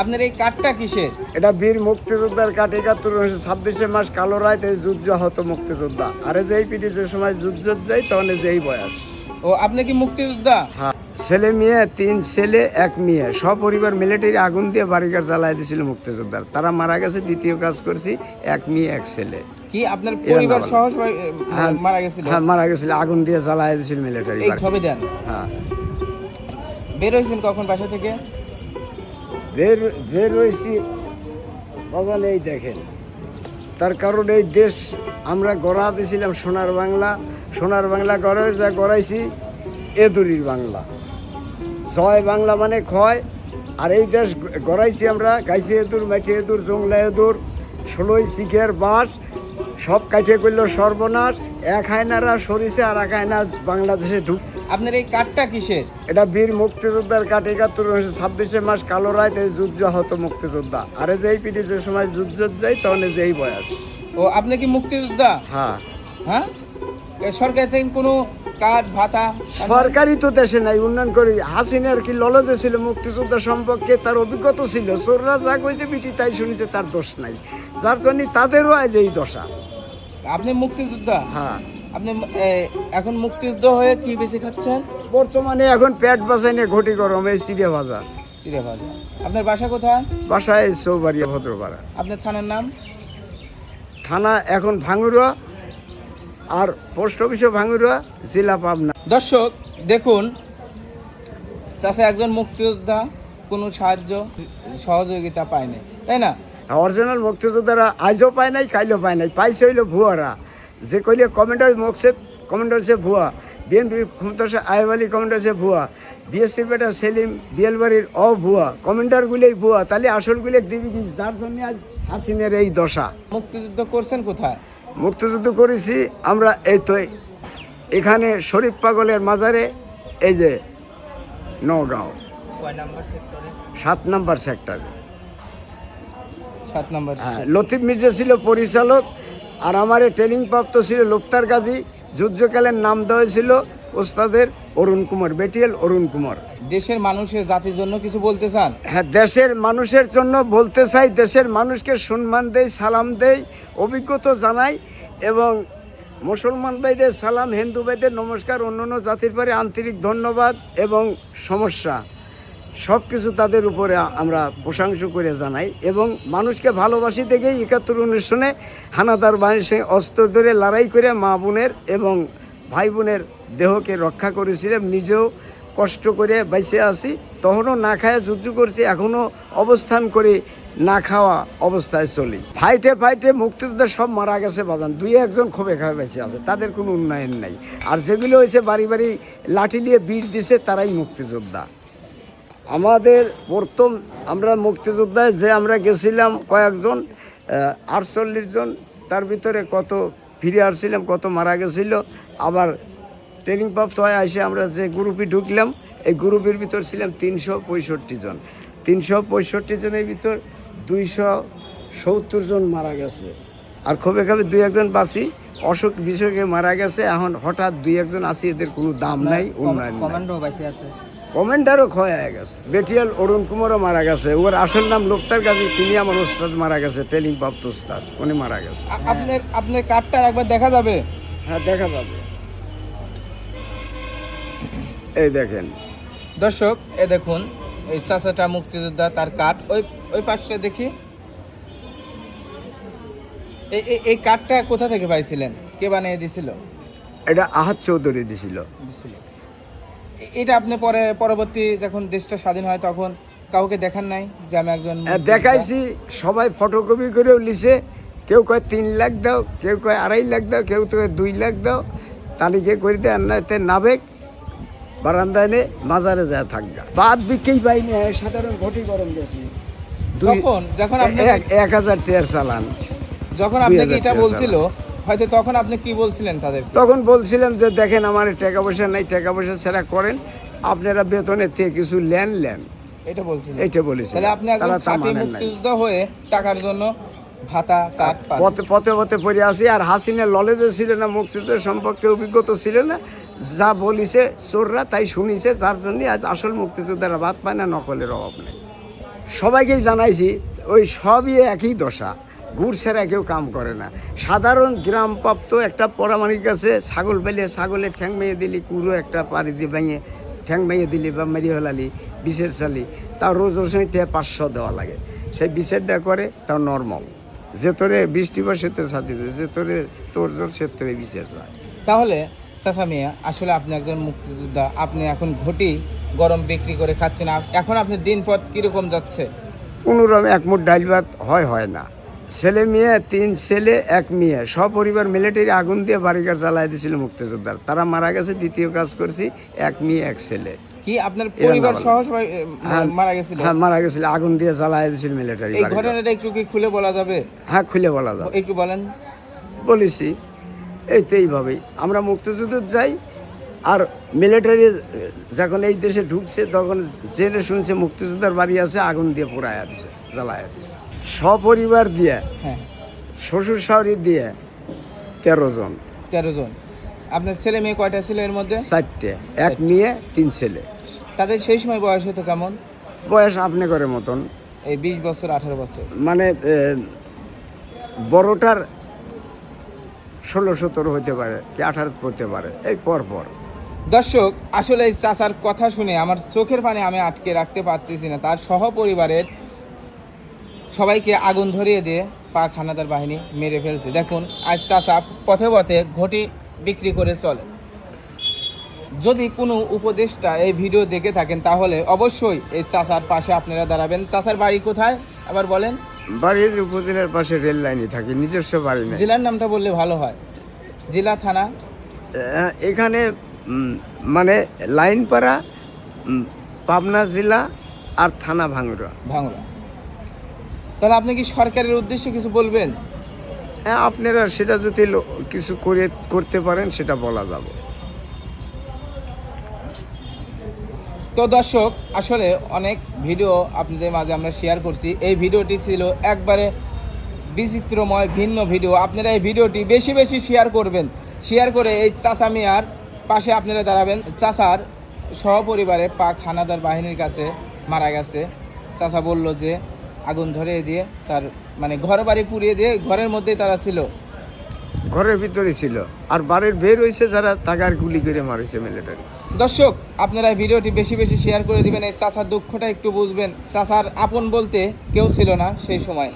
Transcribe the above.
আপনার এই কার্ডটা কিসের? এটা বীর মুক্তিযোদ্ধার কাঠ একাত্তর উনিশশো ছাব্বিশে মাস কালো রাত এই যুদ্ধ হতো মুক্তিযোদ্ধা। আরে যেই পিঠে যে সময় যুদ্ধ যাই তখন যেই বয়স। ও আপনি কি মুক্তিযোদ্ধা? হ্যাঁ। ছেলে মেয়ে তিন ছেলে এক মেয়ে সপরিবার মিলিটারি আগুন দিয়ে বাড়িঘর জ্বালাই দিয়েছিল মুক্তিযোদ্ধার। তারা মারা গেছে দ্বিতীয় কাজ করছি এক মেয়ে এক ছেলে। কি আপনার পরিবার সহ সবাই হ্যাঁ, মারা গেছিল? হ্যাঁ মারা গেছিল আগুন দিয়ে জ্বালাই দিয়েছিল মিলিটারি ছবি দেন। হ্যাঁ। বের হয়েছেন কখন বাসা থেকে? বের বের হয়েছি বাগান এই দেখেন। তার কারণ এই দেশ আমরা গড়া দিয়েছিলাম সোনার বাংলা। সোনার বাংলা গড়ে যা গড়াইছি এদুরির বাংলা। জয় বাংলা মানে ক্ষয়। আর এই দেশ গড়াইছি আমরা, গাইছি এদুর মাটি এদুর, জংলা এদুর। ষোলোই শিখের বাঁশ সব কাছে করল সর্বনাশ। এক হায়নারা সরিছে আর এক হায়না বাংলাদেশে ঢুক আপনার এই কার্ডটা কিসের? এটা বীর মুক্তিযোদ্ধার কাঠ একাত্তর উনিশশো ছাব্বিশে মাস কালো রায় এই যুদ্ধ হতো মুক্তিযোদ্ধা। আরে যেই পিঠে যে সময় যুদ্ধ যাই তখন যেই বয়স। ও আপনি কি মুক্তিযোদ্ধা? হ্যাঁ। হ্যাঁ? সরকার থেকে কোনো কার্ড ভাতা? সরকারি তো দেশে নাই উন্নয়ন করি। হাসিনার কি ললজে ছিল মুক্তিযোদ্ধা সম্পর্কে? তার অভিজ্ঞতা ছিল। সোররা যা কইছে বিটি তাই শুনেছে তার দোষ নাই। যার জন্য তাদেরও আজ এই দশা। আপনি মুক্তিযোদ্ধা? হ্যাঁ। আপনি এখন মুক্তিযুদ্ধ হয়ে কি বেশি খাচ্ছেন? বর্তমানে এখন পেট বাঁচাই নিয়ে ঘটি গরম এই চিড়িয়া ভাজা। চিড়ে ভাজা। আপনার বাসা কোথায়? বাসায় চৌবাড়িয়া ভদ্রপাড়া। আপনার থানার নাম? থানা এখন ভাঙুরা আর পোস্ট অফিসও ভাঙুরা জেলা পাবনা। দর্শক দেখুন চাষে একজন মুক্তিযোদ্ধা কোনো সাহায্য সহযোগিতা পায়নি তাই না? অরিজিনাল মুক্তিযোদ্ধারা আজও পায় নাই কাইলেও পায় নাই পাইছে হইল ভুয়ারা। যে কইলে কমেন্টার মকসেদ কমেন্টার সে ভুয়া বিএনপি ক্ষমতা সে আলী কমেন্টার সে ভুয়া বিএসসি বেটা সেলিম বিয়েলবাড়ির অ ভুয়া কমেন্টারগুলোই ভুয়া তাহলে আসলগুলো দিবি কি? যার জন্য আজ হাসিনের এই দশা। মুক্তিযুদ্ধ করছেন কোথায়? মুক্তিযুদ্ধ করেছি আমরা এই তো এখানে শরীফ পাগলের মাজারে এই যে নগাঁও। সাত নাম্বার সেক্টরে। সাত নাম্বার হ্যাঁ লতিফ মির্জা ছিল পরিচালক আর আমার ট্রেনিং প্রাপ্ত ছিল লোকতার গাজী যুদ্ধকালের নাম দেওয়া ছিল ওস্তাদের অরুণ কুমার বেটিয়াল অরুণ কুমার। দেশের মানুষের জাতির জন্য কিছু বলতে চান? হ্যাঁ দেশের মানুষের জন্য বলতে চাই দেশের মানুষকে সম্মান দেই সালাম দেই অভিজ্ঞতা জানাই এবং মুসলমান ভাইদের সালাম হিন্দু ভাইদের নমস্কার অন্যান্য জাতির পরে আন্তরিক ধন্যবাদ এবং সমস্যা। সব কিছু তাদের উপরে আমরা প্রশংসা করে জানাই এবং মানুষকে ভালোবাসি দেখেই একাত্তর অনুষ্ঠানে হানাদার বাহিনীর সঙ্গে অস্ত্র ধরে লড়াই করে মা বোনের এবং ভাই বোনের দেহকে রক্ষা করেছিলাম নিজেও কষ্ট করে বেঁচে আছি, তখনও না খায় যুদ্ধ করছি, এখনও অবস্থান করে, না খাওয়া অবস্থায় চলি। ফাইটে ফাইটে মুক্তিযোদ্ধা সব মারা গেছে বাজান, দুই একজন খাবে বেঁচে আছে, তাদের কোনো উন্নয়ন নাই। আর যেগুলো হয়েছে বাড়ি বাড়ি লাঠি নিয়ে বীর দিছে, তারাই মুক্তিযোদ্ধা। আমাদের প্রথম আমরা মুক্তিযোদ্ধায় যে আমরা গেছিলাম কয়েকজন আটচল্লিশ জন তার ভিতরে কত ফিরে আসছিলাম কত মারা গেছিল। আবার ট্রেনিং প্রাপ্ত হয়ে এসে আমরা যে গ্রুপে ঢুকলাম এই গ্রুপের ভিতর ছিলাম তিনশো পঁয়ষট্টি জন। তিনশো পঁয়ষট্টি জনের ভিতর দুইশো সত্তর জন মারা গেছে। আর খুবই খাবে দুই একজন বাসি অসুখ বিসুখে মারা গেছে। এখন হঠাৎ দুই একজন আছি এদের কোনো দাম নাই উন্নয়ন কমেন্টারও ক্ষয় হয়ে গেছে। বেটিয়াল অরুণ কুমারও মারা গেছে। ওর আসল নাম লোকটার কাছে তিনি আমার ওস্তাদ মারা গেছে ট্রেনিং প্রাপ্ত ওস্তাদ। উনি মারা গেছে। আপনার আপনার কার্ডটা একবার দেখা যাবে? হ্যাঁ দেখা যাবে। এই দেখেন। দর্শক এ দেখুন এই চাচাটা মুক্তিযোদ্ধা তার কার্ড ওই ওই পাশটা দেখি। এই এই- এই কার্ডটা কোথা থেকে পাইছিলেন? কে বানিয়ে দিছিল? এটা আহাত চৌধুরী দিছিল। দিছিল। এটা আপনি পরে পরবর্তী যখন দেশটা স্বাধীন হয় তখন কাউকে দেখান নাই যে আমি একজন দেখাইছি সবাই ফটোকপি করেও লিছে। কেউ কয় তিন লাখ দাও কেউ কয় আড়াই লাখ দাও কেউ তো দুই লাখ দাও। তালিকা করে দেয় না নাবেক বারান্দায় নে মাজারে যা থাকবে বাদ বিকেই পাইনি সাধারণ ঘটি গরম গেছি তখন যখন আপনি এক- হাজার টিয়ার চালান। যখন আপনাকে এটা বলছিল হয়তো তখন আপনি কি বলছিলেন তাদের তখন বলছিলাম যে দেখেন আমার টাকা পয়সা নাই টাকা পয়সা ছাড়া করেন। আপনারা বেতনের থেকে কিছু লেন লেন। এটা বলছিলেন। এইটা বলেছিল তাহলে আপনি একজন খাঁটি মুক্তিযোদ্ধা হয়ে টাকার জন্য ভাতা পান। পথে পথে পথে পড়ে আসি আর হাসিনের ললেজে ছিল না মুক্তিযুদ্ধের সম্পর্কে অভিজ্ঞতা ছিল না যা বলিছে চোররা তাই শুনিছে যার জন্য আজ আসল মুক্তিযোদ্ধারা ভাত পায় না নকলের অভাব নেই। সবাইকেই জানাইছি ওই সবই একই দশা। গুড় ছাড়া কেউ কাম করে না। সাধারণ গ্রাম প্রাপ্ত একটা পরামানিক আছে ছাগল পেলে ছাগলে ঠ্যাং ভেঙে দিলি কুড়ো একটা পাড়ি দিয়ে ভেঙে ঠ্যাং ভেঙে দিলি বা মেরিয়ে ফেলালি বিষের চালি তাও রোজ রোজ পাঁচশো দেওয়া লাগে। সেই বিষেরটা করে তাও নর্মাল। যে তোরে বৃষ্টি বা সে তোর সাথে যে তোরে তোর জোর সে তোরে বিষের যায় তাহলে চাচা মিয়া আসলে আপনি একজন মুক্তিযোদ্ধা আপনি এখন ঘটি গরম বিক্রি করে খাচ্ছেন এখন আপনি দিন পথ কীরকম যাচ্ছে? কোনোরকম এক মুঠ ডাইল ভাত হয় হয় না। ছেলে মেয়ে তিন ছেলে এক মেয়ে। সপরিবার মিলিটারি আগুন দিয়ে বাড়িঘর জ্বালাই দিয়েছিল মুক্তিযোদ্ধার। তারা মারা গেছে দ্বিতীয় কাজ করছি এক মেয়ে এক ছেলে। কি আপনার পরিবার সহ সবাই হ্যাঁ, মারা গেছিল? হ্যাঁ মারা গেছিল আগুন দিয়ে জ্বালাই দিয়েছিল মিলিটারি এই ঘটনাটা একটু কি খুলে বলা যাবে? হ্যাঁ খুলে বলা যাবে। একটু বলেন। বলেছি এই তো এইভাবেই। আমরা মুক্তিযুদ্ধ যাই আর মিলিটারি যখন এই দেশে ঢুকছে তখন জেনে শুনছে মুক্তিযোদ্ধার বাড়ি আছে আগুন দিয়ে পোড়ায় দিছে জ্বালায় দিছে। সপরিবার দিয়ে হ্যাঁ। শ্বশুর শাশুড়ি দিয়ে তেরো জন। তেরো জন। আপনার ছেলে মেয়ে কয়টা ছিল এর মধ্যে? চারটে। এক মেয়ে তিন ছেলে। তাদের সেই সময় বয়স হতো কেমন? বয়স আপনি করে মতন। এই বিশ বছর আঠারো বছর। মানে বড়টার ষোলো সতেরো হতে পারে কি আঠারো হতে পারে এই পর পর। দর্শক আসলে এই চাচার কথা শুনে আমার চোখের পানে আমি আটকে রাখতে পারতেছি না। তার সহপরিবারের সবাইকে আগুন ধরিয়ে দিয়ে পাক হানাদার বাহিনী মেরে ফেলছে। দেখুন আজ চাচা পথে পথে ঘটি বিক্রি করে চলে। যদি কোনো উপদেষ্টা এই ভিডিও দেখে থাকেন তাহলে অবশ্যই এই চাচার পাশে আপনারা দাঁড়াবেন। চাষার বাড়ি কোথায়? আবার বলেন। বাড়ির উপজেলার পাশে রেল লাইনে থাকি নিজস্ব বাড়ি নেই। জেলার নামটা বললে ভালো হয়। জেলা থানা? এখানে মানে লাইনপাড়া পাবনা জেলা আর থানা ভাঙুরা ভাঙড়া। তাহলে আপনি কি সরকারের উদ্দেশ্যে কিছু বলবেন? হ্যাঁ আপনারা সেটা যদি কিছু করে করতে পারেন সেটা বলা যাবে। তো দর্শক আসলে অনেক ভিডিও আপনাদের মাঝে আমরা শেয়ার করছি। এই ভিডিওটি ছিল একবারে বিচিত্রময় ভিন্ন ভিডিও। আপনারা এই ভিডিওটি বেশি বেশি শেয়ার করবেন। শেয়ার করে এই চাচা মিয়ার পাশে আপনারা দাঁড়াবেন। চাচার সহপরিবারে পাক হানাদার বাহিনীর কাছে মারা গেছে। চাচা বলল যে আগুন ধরে দিয়ে তার মানে ঘর বাড়ি পুড়িয়ে দিয়ে ঘরের মধ্যেই তারা ছিল। ঘরের ভিতরে ছিল। আর বাড়ির বের হয়েছে যারা তাকার গুলি করে মারেছে মিলিটারি দর্শক আপনারা এই ভিডিওটি বেশি বেশি শেয়ার করে দিবেন। এই চাচার দুঃখটা একটু বুঝবেন। চাচার আপন বলতে কেউ ছিল না সেই সময়।